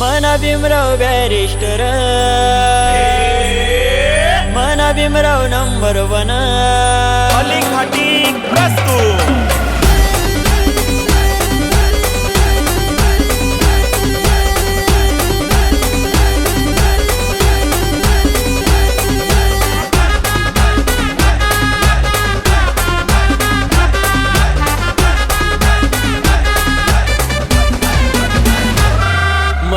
मना भीमराव बॅरिस्टर. मना Bhimrao number one. Ali Ghati प्रस्तुत.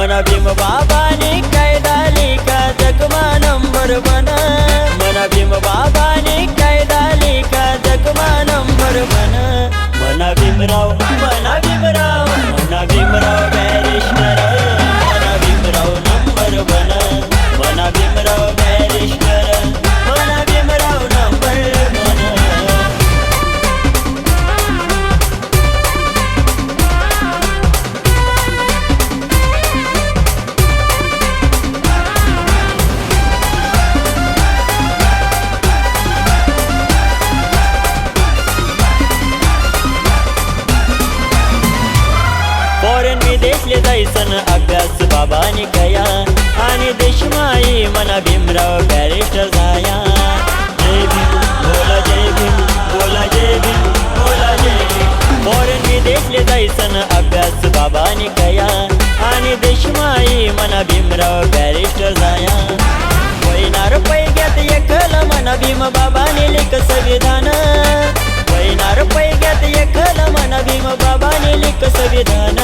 मना भीम बाबाने कायदा लिखा जगमा नंबर वन. मना भीम बाबाने देशमाई मना भीमराव बॅरिस्टर जाया. वैनार पैग्यात एकल मना भीम बाबाने लिख संविधान. वैनार पैग्यात एकल मना भीम बाबाने लिख संविधान.